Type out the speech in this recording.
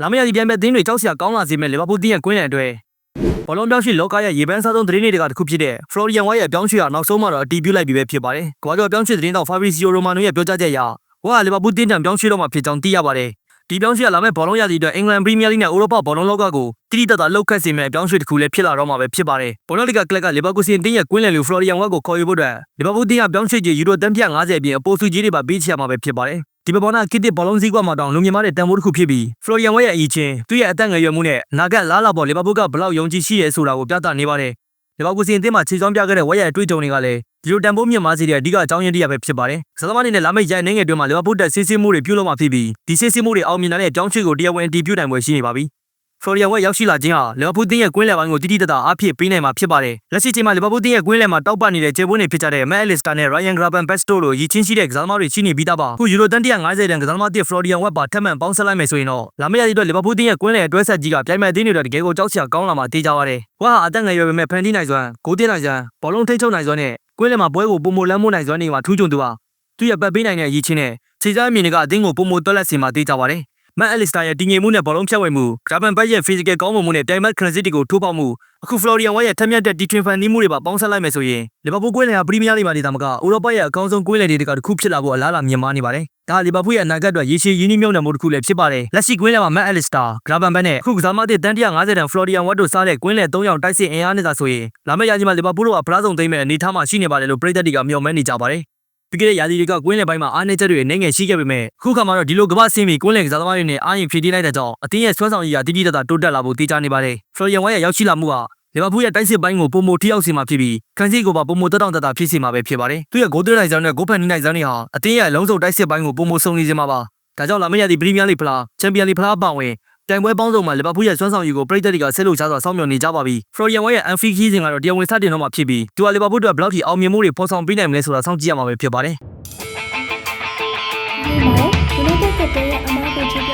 လာမရဒီပြန်မဲ့တင်းတွေကြောက်စရာကောင်းလာစေမဲ့လီဗာပူးတင်းရဲ့ကွင်းလယ်အတွက်ဘောလုံးပြောင်းရွှေ့လောကရဲ့ရေပန်းစားဆုံးသတင်းတွေကတစ်ခုဖြစ်တဲ့ Florian White ရဲ့ပြောင်းရွှေ့ဟာနောက်ဆုံးမှတော့အတီးပြုတ်လိုက်ပြီပဲဖြစ်ပါတယ်။ကွာကျော်ပြောင်းရွှေ့သတင်းတော့ Fabrizio Romano ရဲ့ပြောကြားချက်အရဝါလီဗာပူးတင်းတံပြောင်းရွှေ့တော့မှဖြစ်ကြောင်းသိရပါတယ်။ ဒီပြောင်းရွှေ့ကလာမဲ့ဘောလုံးရသည်အတွက်အင်္ဂလန်ပရီးမီးယားလိနဲ့ဥရောပဘောလုံးလောကကိုတိတိတတ်တာလောက်ခတ်စေမဲ့ပြောင်းရွှေ့တစ်ခုလည်းဖြစ်လာတော့မှာပဲဖြစ်ပါတယ်။ဘောလုံးလီဂါကလပ်ကလီဗာပူးစင်တင်းရဲ့ကွင်းလယ်လူ Florian White ကိုခေါ်ယူဖို့အတွက်လီဗာပူးတင်းကပြောင်းရွှေ့ကြီးယူရိုတန်ပြ50အပြင်အပိုစုကြီးတွေပါပေးချရမှာပဲဖြစ်ပါတယ်။ဒီပပေါ်နာကစ်တစ်ဘောလုံးစည်းကွက်မှာတောင်လူမြင်မတဲ့တန်ဖိုးတစ်ခုဖြစ်ပြီးဖလိုရီယန်ဝဲရဲ့အီချင်းသူ့ရဲ့အသက်ငယ်ရွယ်မှုနဲ့နာဂတ်လားလာပေါ်လီဗာပူးကဘလောက်ယုံကြည်ရှိရဲဆိုတာကိုပြသနေပါတယ်။ လီဗာပူးစီအသင်းမှာခြေစွမ်းပြခဲ့တဲ့ဝဲရဲ့အတွေ့အကြုံတွေကလည်းဒီလိုတန်ဖိုးမြင့်မားစီတဲ့အဓိကအကြောင်းရင်းတစ်ရပ်ပဲဖြစ်ပါတယ်။စသမားအနေနဲ့လာမယ့်ရိုင်နိုင်ငံတွင်မှာလီဗာပူးတက်ဆေးဆေးမှုတွေပြုလုပ်မှာဖြစ်ပြီးဒီဆေးဆေးမှုတွေအောင်မြင်တဲ့ကြောင်းချွေကိုတရားဝင်အတည်ပြုနိုင်ပွဲရှိနေပါပြီ။ ဖလိုရီယန်ဝဲရောက်ရှိလာခြင်းဟာလီဗာပူးတင်းရဲ့ကွင်းလယ်ပိုင်းကိုတိတိတတ်တာအားဖြည့်ပေးနိုင်မှာဖြစ်ပါတယ်။လက်ရှိချိန်မှာလီဗာပူးတင်းရဲ့ကွင်းလယ်မှာတောက်ပနေတဲ့ခြေပွန်းတွေဖြစ်ကြတဲ့မက်အလစ်စတာနဲ့ရိုင်ယန်ဂရာဘန်ဘက်စတိုလိုရည်ချင်းရှိတဲ့ကစားသမားတွေရှိနေပြီးသားပါ။ခုယူရိုတန်150တန်ကစားသမားတစ်ဖလိုရီယန်ဝက်ပါထပ်မံပေါင်းဆက်လိုက်မယ်ဆိုရင်တော့လာမယ့်ရက်ဒီအတွက်လီဗာပူးတင်းရဲ့ကွင်းလယ်အတွဲဆက်ကြီးကပြိုင်မဲ့အသင်းတွေအတွက်တကယ်ကိုကြောက်စရာကောင်းလာမှာတေးကြပါတယ်။ဝါဟာအသက်ငယ်ရွယ်ပေမဲ့ဖန်တီးနိုင်စွမ်းဂိုးတင်နိုင်စွမ်းဘောလုံးထိန်းချုပ်နိုင်စွမ်းနဲ့ကွင်းလယ်မှာပွဲကိုပုံမလန်းမို့နိုင်စွမ်းတွေမှာထူးချွန်သူပါ။သူရဲ့ပတ်ပေးနိုင်တဲ့ရည်ချင်းနဲ့ခြေစားအမြင်တွေကအသင်းကိုပုံမတွက်လက်စီမှာတေးကြပါတယ်။ မက်အလစ်စတာရဲ့တည်ငြိမ်မှုနဲ့ဘောလုံးဖြတ်ဝေမှုဂရာဘန်ဘတ်ရဲ့ physical ကောင်းမွန်မှုနဲ့တိုင်မတ်ခရစ်တီကိုထိုးပေါက်မှုအခုဖလိုရီယန်ဝါရဲ့ထက်မြက်တဲ့ဒီထင်ဖန်နီးမှုတွေပါပေါင်းစပ်လိုက်မယ်ဆိုရင်လီဗာပူးကွင်းလယ်ဟာပရီးမီးယားလိမှာနေတာမကဥရောပရဲ့အကောင်းဆုံးကွင်းလယ်တွေကတစ်ခုဖြစ်လာဖို့အလားအလာမြင်မာနေပါတယ်။ဒါဟာလီဗာပူးရဲ့အနာဂတ်အတွက်ရေရှည်ရင်းနှီးမြှုပ်နှံမှုတစ်ခုလည်းဖြစ်ပါတယ်။လက်ရှိကွင်းလယ်မှာမက်အလစ်စတာဂရာဘန်ဘတ်နဲ့အခုကစားမသစ်တန်150တန်ဖလိုရီယန်ဝတ်တို့စားတဲ့ကွင်းလယ်၃ယောက်တိုက်စစ်အင်အားနဲ့သာဆိုရင်လာမယ့်ရာသီမှာလီဗာပူးတို့ကဖလားစုံသိမ်းမဲ့အနေအထားမှာရှိနေပါတယ်လို့ပရိသတ်တွေကမျှော်မှန်းနေကြပါတယ်။ ပြီးခဲ့တဲ့ရာသီတွေကကွင်းလယ်ပိုင်းမှာအားနည်းချက်တွေအနေငယ်ရှိခဲ့ပေမဲ့ခုခါမှာတော့ဒီလိုကမ္ဘာ့ဆင်းမီကွင်းလယ်ကစားသမားတွေနဲ့အားရင်ဖြည့်တင်းလိုက်တဲ့ကြောင့်အတင်းရဲ့ဆွမ်းဆောင်ရည်ဟာတိတိတတ်တာတိုးတက်လာဖို့တေးကြနေပါတယ်။ဖလိုရီယန်ဝိုင်းရဲ့ရောက်ရှိလာမှုဟာလီဗာပူးရဲ့တိုက်စစ်ပိုင်းကိုပုံမထိရောက်စေမှာဖြစ်ပြီးခန်းစီကိုပါပုံမတက်တောင့်တက်တာဖြစ်စေမှာပဲဖြစ်ပါတယ်။သူရဲ့ဂိုးသွင်းနိုင်စွမ်းနဲ့ဂိုးဖန်နီးနိုင်စွမ်းတွေဟာအတင်းရဲ့အလုံးစုံတိုက်စစ်ပိုင်းကိုပုံမဆုံနေစေမှာပါ။ဒါကြောင့်လာမယ့်ရာသီပရီးမီးယားလိဖလားချန်ပီယံလိဖလားအပါအဝင် တိုင်ပွဲပေါင်းစုံမှာလီဗာပူးရဲ့စွမ်းဆောင်ရည်ကိုပရိသတ်တွေကဆက်လို့ရှားစွာစောင့်မျှော်နေကြပါပြီ။ဖလိုရီယန်ဝိုင်းရဲ့အန်ဖီခီးစဉ်ကတော့တရားဝင်စတင်တော့မှာဖြစ်ပြီးသူကလီဗာပူးအတွက်ဘယ်လောက်ထိအောင်မြင်မှုတွေဖော်ဆောင်ပေးနိုင်မလဲဆိုတာစောင့်ကြည့်ရမှာပဲဖြစ်ပါတယ်။ဒီမှာ United ကတည်းကအမားကိုချစ်